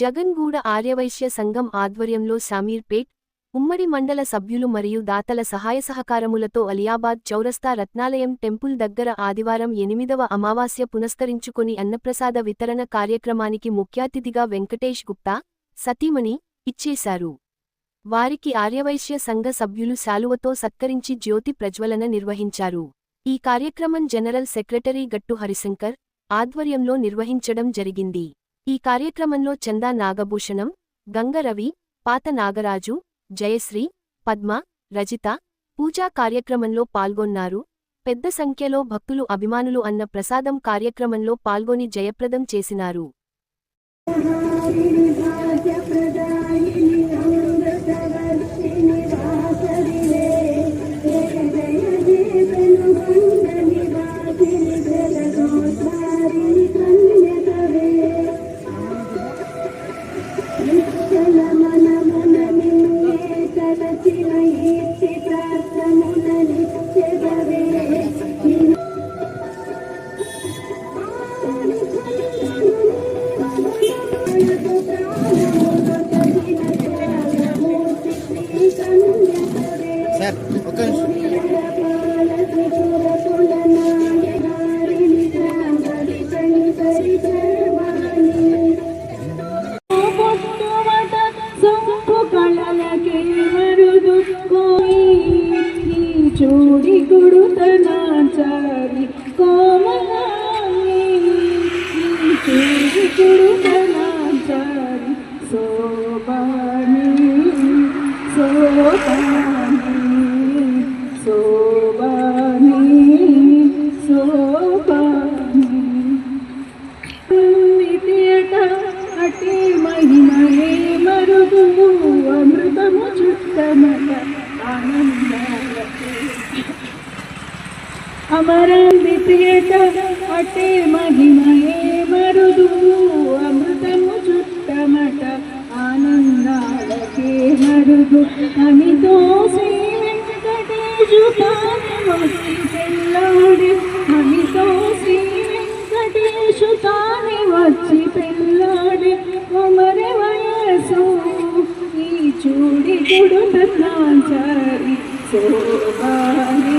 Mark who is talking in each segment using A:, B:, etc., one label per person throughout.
A: జగన్గూడ ఆర్యవైశ్య సంఘం ఆధ్వర్యంలో శామీర్పేట్ ఉమ్మడి మండల సభ్యులు మరియు దాతల సహాయ సహకారములతో అలియాబాద్ చౌరస్తా రత్నాలయం టెంపుల్ దగ్గర ఆదివారం ఎనిమిదవ అమావాస్య పునస్కరించుకొని అన్నప్రసాద వితరణ కార్యక్రమానికి ముఖ్యాతిథిగా వెంకటేష్ గుప్తా సతీమణి ఇచ్చేశారు. వారికి ఆర్యవైశ్య సంఘ సభ్యులు శాలువతో సత్కరించి జ్యోతి ప్రజ్వలన నిర్వహించారు. ఈ కార్యక్రమం జనరల్ సెక్రటరీ గట్టు హరిశంకర్ ఆధ్వర్యంలో నిర్వహించడం జరిగింది. ఈ కార్యక్రమంలో చందా నాగభూషణం గంగరవి పాత నాగరాజు జయశ్రీ పద్మ రజిత పూజా కార్యక్రమంలో పాల్గొన్నారు. పెద్ద సంఖ్యలో భక్తులు అభిమానులు అన్న ప్రసాదం కార్యక్రమంలో పాల్గొని జయప్రదం చేసినారు.
B: శోభని శోభని శోభని. శోభాని నిత్యట అటి మహిమయే మరుగు అమృతము చుట్టమట ఆనందాలకే. అమర నిత్యట అటి మహిమయే మరుదు అమృతము చెమట ఆనందాలకే నడుగు అమితో శ్రీ వెంకటేశు తాను అమితో శ్రీ తాని వచ్చి పెళ్ళాడి కొమరి వయసు ఈ చూడి కుడుతాచారి శోభాని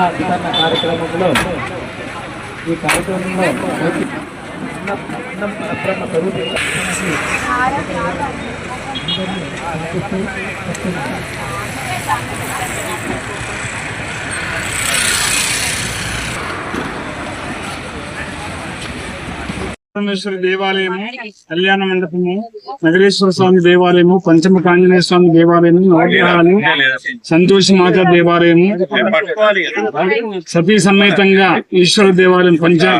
C: అన్న వితరణ కార్యక్రమంలో ఈ కార్యక్రమంలో అన్న అన్నం పరబ్రహ్మ స్వరూపి
D: పరమేశ్వరి దేవాలయము కళ్యాణ మండపము నగరేశ్వర స్వామి దేవాలయము పంచముఖ ఆంజనేయ స్వామి దేవాలయము నవగ్రహాలు సంతోషి మాత దేవాలయము సతీ సమేతంగా ఈశ్వర దేవాలయం పంచా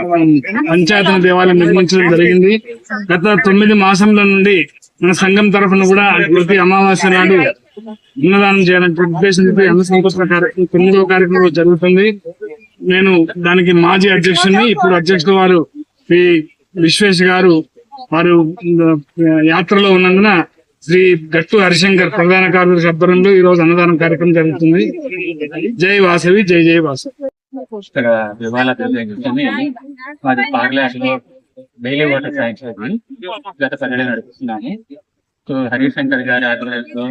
D: పంచాయతన దేవాలయం నిర్మించడం జరిగింది. గత తొమ్మిది మాసంల నుండి మన సంఘం తరఫున కూడా ప్రతి అమావాస్య నాడు అన్నదానం చేయాలని ఉద్దేశంతో అన్న సంకల్ప కార్యక్రమం తొమ్మిదవ కార్యక్రమం జరుగుతుంది. నేను దానికి మాజీ అధ్యక్షుడిని ఇప్పుడు అధ్యక్షుడు వారు విశ్వేష్ గారు వారు యాత్రలో ఉన్నందున శ్రీ గట్టు హరిశంకర్ ప్రధాన కార్యదర్శి ఆధ్వర్యంలో ఈ రోజు అన్నదానం కార్యక్రమం జరుగుతుంది జై వాసవి జై జై వాసవి
E: ఇక్కడ వివాహాల మాది పార్లాట్లో డైలీ వాటర్ సాయంత్రం గత పన్నెండు నడుపుతున్నాము సో హరిశంకర్ గారి ఆధ్వర్యంలో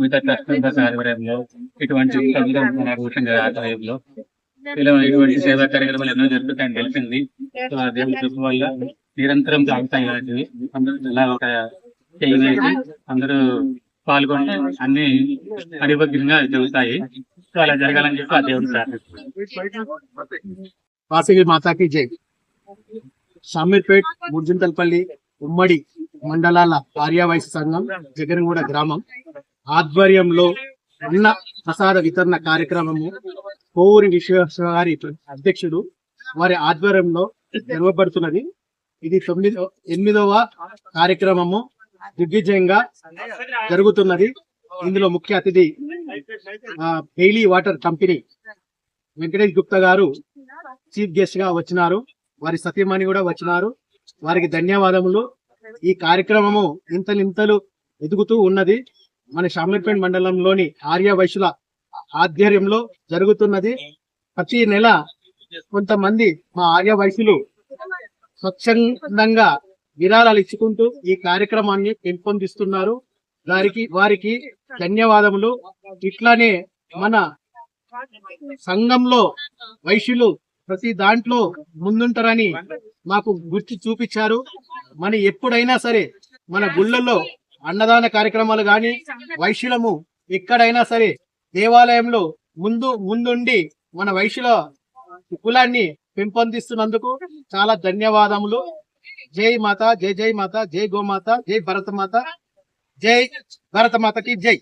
E: మిగతా ట్రస్ట్ మెంబర్స్ ఆధ్వర్యంలో ఇటువంటి కవిత గారి ఆధ్వర్యంలో ఇటువంటి సేవా కార్యక్రమాలు ఎన్నో జరుగుతాయని తెలిసింది. సో ఆ దేవుడి కృప వల్ల నిరంతరం సాగుతాయి ఇలాంటివి అందరూ ఇలా ఒక చేయి వేసి అందరూ పాల్గొని అన్ని అనిభగ్యంగా జరుగుతాయి. సో అలా జరగాలని చెప్పి ఆ దేవుడు ప్రార్థిస్తున్నాను
F: వాసవి మాతాకి జై. షామీర్పేట్ ముర్జుంతల్పల్లి ఉమ్మడి మండలాల ఆర్యావైశ్య సంఘం జగన్గూడ గ్రామం ఆధ్వర్యంలో అన్న ప్రసాద వితరణ కార్యక్రమము కోవూరి విశ్వేశ్వర గారి అధ్యక్షుడు వారి ఆధ్వర్యంలో నిర్వహబడుతున్నది ఇది తొమ్మిదో ఎనిమిదవ కార్యక్రమము దిగ్విజయంగా జరుగుతున్నది. ఇందులో ముఖ్య అతిథి ఆ, Bailley water company Venkatesh Gupta గారు చీఫ్ గెస్ట్గా వచ్చినారు. వారి సతీమణి కూడా వచ్చినారు. వారికి ధన్యవాదములు. ఈ కార్యక్రమము ఇంతలింతలు ఎదుగుతూ ఉన్నది. మన షామీర్పేట్ మండలంలోని ఆర్య వైశ్యుల ఆధ్వర్యంలో జరుగుతున్నది. ప్రతి నెల కొంతమంది మా ఆర్య వైశ్యులు స్వచ్ఛందంగా విరాళాలు ఇచ్చుకుంటూ ఈ కార్యక్రమాన్ని పెంపొందిస్తున్నారు. వారికి వారికి ధన్యవాదములు. ఇట్లానే మన సంఘంలో వైశ్యులు ప్రతి దాంట్లో ముందుంటారని మాకు గుర్తు చూపించారు. మన ఎప్పుడైనా సరే మన గుళ్ళల్లో అన్నదాన కార్యక్రమాలు కానీ వైశ్యులము ఎక్కడైనా సరే దేవాలయంలో ముందు ముందుండి మన వైశ్యుల కులాన్ని పెంపొందిస్తున్నందుకు చాలా ధన్యవాదములు. జై మాత జై జై మాత జై గోమాత జై భరతమాత జై భరతమాతకి జై.